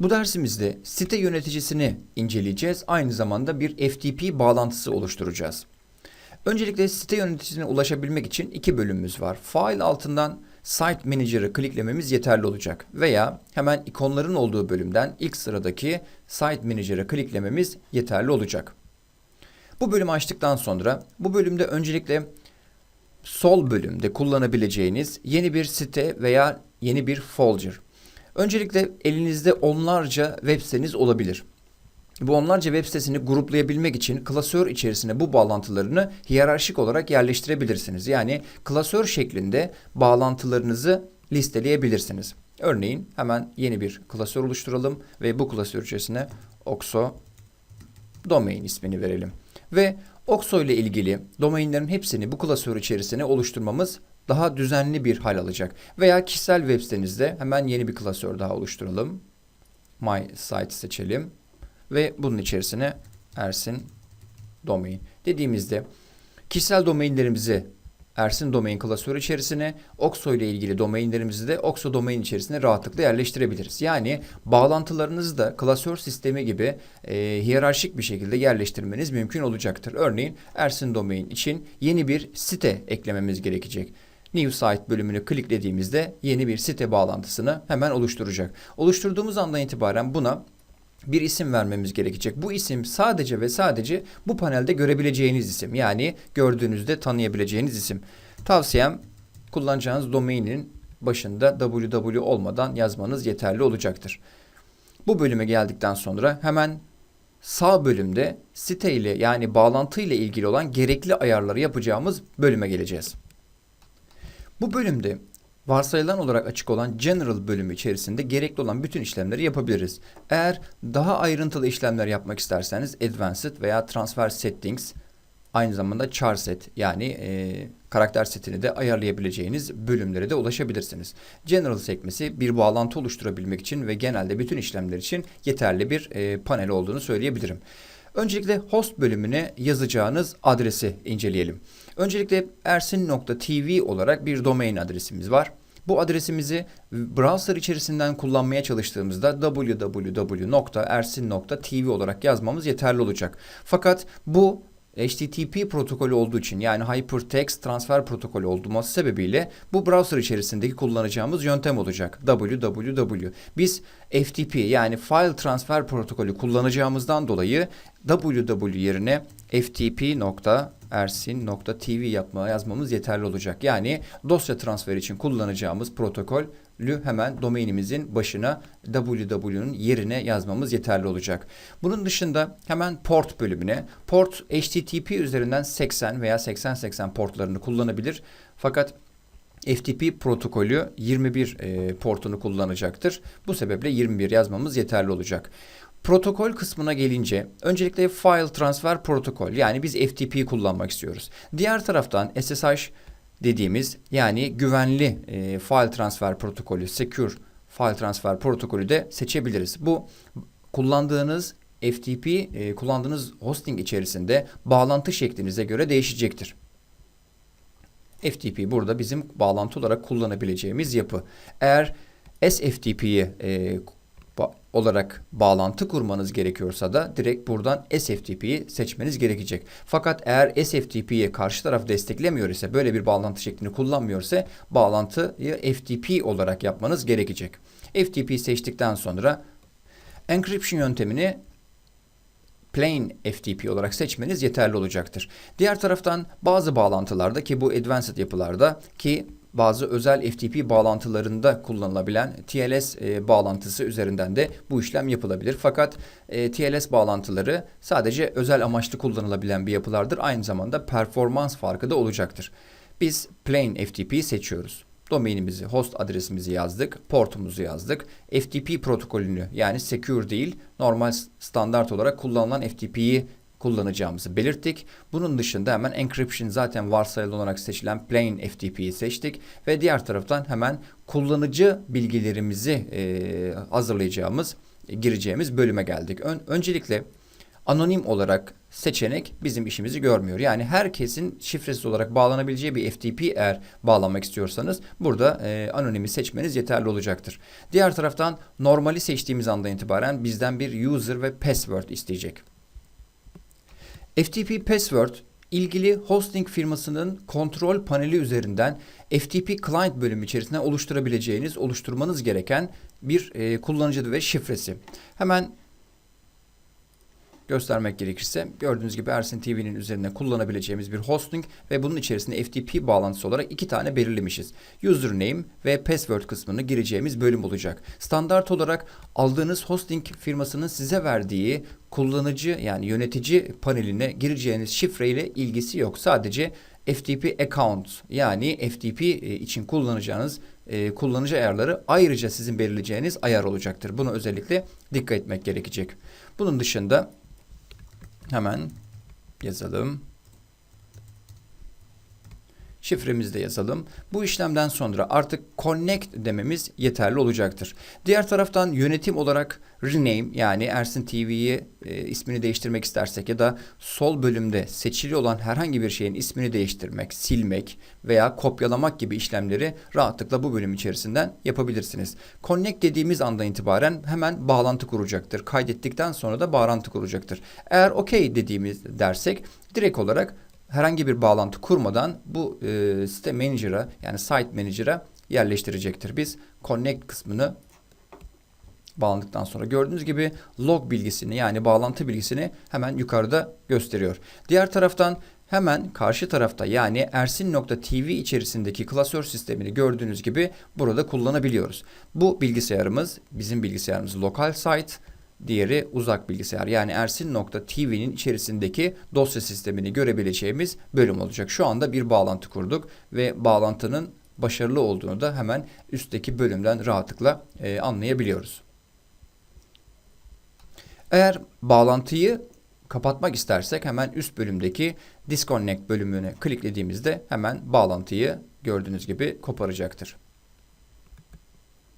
Bu dersimizde site yöneticisini inceleyeceğiz. Aynı zamanda bir FTP bağlantısı oluşturacağız. Öncelikle site yöneticisine ulaşabilmek için iki bölümümüz var. File altından Site Manager'ı kliklememiz yeterli olacak. Veya hemen ikonların olduğu bölümden ilk sıradaki Site Manager'ı kliklememiz yeterli olacak. Bu bölümü açtıktan sonra bu bölümde öncelikle sol bölümde kullanabileceğiniz yeni bir site veya yeni bir folder. Öncelikle elinizde onlarca web siteniz olabilir. Bu onlarca web sitesini gruplayabilmek için klasör içerisine bu bağlantılarını hiyerarşik olarak yerleştirebilirsiniz. Yani klasör şeklinde bağlantılarınızı listeleyebilirsiniz. Örneğin hemen yeni bir klasör oluşturalım ve bu klasör içerisine Oxo domain ismini verelim. Ve Oxo ile ilgili domainlerin hepsini bu klasör içerisine oluşturmamız daha düzenli bir hal alacak. Veya kişisel web sitenizde hemen yeni bir klasör daha oluşturalım. My Site seçelim ve bunun içerisine Ersin Domain dediğimizde kişisel domainlerimizi Ersin Domain klasörü içerisine, Oxo ile ilgili domainlerimizi de Oxo Domain içerisine rahatlıkla yerleştirebiliriz. Yani bağlantılarınızı da klasör sistemi gibi e, hiyerarşik bir şekilde yerleştirmeniz mümkün olacaktır. Örneğin Ersin Domain için yeni bir site eklememiz gerekecek. New Site bölümünü kliklediğimizde yeni bir site bağlantısını hemen oluşturacak. Oluşturduğumuz andan itibaren buna bir isim vermemiz gerekecek. Bu isim sadece ve sadece bu panelde görebileceğiniz isim. Yani gördüğünüzde tanıyabileceğiniz isim. Tavsiyem kullanacağınız domainin başında www olmadan yazmanız yeterli olacaktır. Bu bölüme geldikten sonra hemen sağ bölümde site ile yani bağlantı ile ilgili olan gerekli ayarları yapacağımız bölüme geleceğiz. Bu bölümde varsayılan olarak açık olan General bölümü içerisinde gerekli olan bütün işlemleri yapabiliriz. Eğer daha ayrıntılı işlemler yapmak isterseniz Advanced veya Transfer Settings aynı zamanda char set yani e, karakter setini de ayarlayabileceğiniz bölümlere de ulaşabilirsiniz. General sekmesi bir bağlantı oluşturabilmek için ve genelde bütün işlemler için yeterli bir e, panel olduğunu söyleyebilirim. Öncelikle host bölümüne yazacağınız adresi inceleyelim. Öncelikle ersin.tv olarak bir domain adresimiz var. Bu adresimizi browser içerisinden kullanmaya çalıştığımızda www.ersin.tv olarak yazmamız yeterli olacak. Fakat bu HTTP protokolü olduğu için yani Hypertext Transfer protokolü olması sebebiyle bu browser içerisindeki kullanacağımız yöntem olacak. www. Biz FTP yani File Transfer protokolü kullanacağımızdan dolayı www yerine ftp.ersin.tv yapma yazmamız yeterli olacak. Yani dosya transferi için kullanacağımız protokolü hemen domainimizin başına www'nun yerine yazmamız yeterli olacak. Bunun dışında hemen port bölümüne port HTTP üzerinden 80 veya 8080 portlarını kullanabilir. Fakat FTP protokolü 21 e, portunu kullanacaktır. Bu sebeple 21 yazmamız yeterli olacak. Protokol kısmına gelince öncelikle file transfer protokol yani biz FTP kullanmak istiyoruz. Diğer taraftan SSH dediğimiz yani güvenli e, file transfer protokolü, secure file transfer protokolü de seçebiliriz. Bu kullandığınız FTP e, kullandığınız hosting içerisinde bağlantı şeklinize göre değişecektir. FTP burada bizim bağlantı olarak kullanabileceğimiz yapı. Eğer SFTP'yi e, olarak bağlantı kurmanız gerekiyorsa da direkt buradan SFTP'yi seçmeniz gerekecek. Fakat eğer SFTP'yi karşı taraf desteklemiyor ise böyle bir bağlantı şeklini kullanmıyorsa bağlantıyı FTP olarak yapmanız gerekecek. FTP seçtikten sonra encryption yöntemini plain FTP olarak seçmeniz yeterli olacaktır. Diğer taraftan bazı bağlantılarda ki bu advanced yapılarda ki bazı özel FTP bağlantılarında kullanılabilen TLS e, bağlantısı üzerinden de bu işlem yapılabilir. Fakat e, TLS bağlantıları sadece özel amaçlı kullanılabilen bir yapılardır. Aynı zamanda performans farkı da olacaktır. Biz plain FTP seçiyoruz. Domainimizi, host adresimizi yazdık, portumuzu yazdık. FTP protokolünü yani secure değil, normal standart olarak kullanılan FTP'yi kullanacağımızı belirttik. Bunun dışında hemen encryption zaten varsayılı olarak seçilen plain FTP'yi seçtik ve diğer taraftan hemen kullanıcı bilgilerimizi e, hazırlayacağımız, gireceğimiz bölüme geldik. Ön, öncelikle anonim olarak seçenek bizim işimizi görmüyor. Yani herkesin şifresiz olarak bağlanabileceği bir FTP eğer bağlanmak istiyorsanız burada e, anonimi seçmeniz yeterli olacaktır. Diğer taraftan normali seçtiğimiz andan itibaren bizden bir user ve password isteyecek. FTP password ilgili hosting firmasının kontrol paneli üzerinden FTP client bölümü içerisinde oluşturabileceğiniz, oluşturmanız gereken bir e, kullanıcı ve şifresi. Hemen göstermek gerekirse gördüğünüz gibi Ersin TV'nin üzerinde kullanabileceğimiz bir hosting ve bunun içerisinde FTP bağlantısı olarak iki tane belirlemişiz. Username ve password kısmını gireceğimiz bölüm olacak. Standart olarak aldığınız hosting firmasının size verdiği kullanıcı yani yönetici paneline gireceğiniz şifreyle ilgisi yok. Sadece FTP account yani FTP için kullanacağınız e, kullanıcı ayarları ayrıca sizin belirleyeceğiniz ayar olacaktır. Buna özellikle dikkat etmek gerekecek. Bunun dışında Hemen yazalım. Şifremizi de yazalım. Bu işlemden sonra artık connect dememiz yeterli olacaktır. Diğer taraftan yönetim olarak rename yani Ersin TV'yi e, ismini değiştirmek istersek ya da sol bölümde seçili olan herhangi bir şeyin ismini değiştirmek, silmek veya kopyalamak gibi işlemleri rahatlıkla bu bölüm içerisinden yapabilirsiniz. Connect dediğimiz andan itibaren hemen bağlantı kuracaktır. Kaydettikten sonra da bağlantı kuracaktır. Eğer OK dediğimiz dersek direkt olarak herhangi bir bağlantı kurmadan bu e, site manager'a yani site manager'a yerleştirecektir. Biz connect kısmını bağlandıktan sonra gördüğünüz gibi log bilgisini yani bağlantı bilgisini hemen yukarıda gösteriyor. Diğer taraftan hemen karşı tarafta yani ersin.tv içerisindeki klasör sistemini gördüğünüz gibi burada kullanabiliyoruz. Bu bilgisayarımız bizim bilgisayarımız lokal site Diğeri uzak bilgisayar yani ersin.tv'nin içerisindeki dosya sistemini görebileceğimiz bölüm olacak. Şu anda bir bağlantı kurduk ve bağlantının başarılı olduğunu da hemen üstteki bölümden rahatlıkla e, anlayabiliyoruz. Eğer bağlantıyı kapatmak istersek hemen üst bölümdeki disconnect bölümüne kliklediğimizde hemen bağlantıyı gördüğünüz gibi koparacaktır.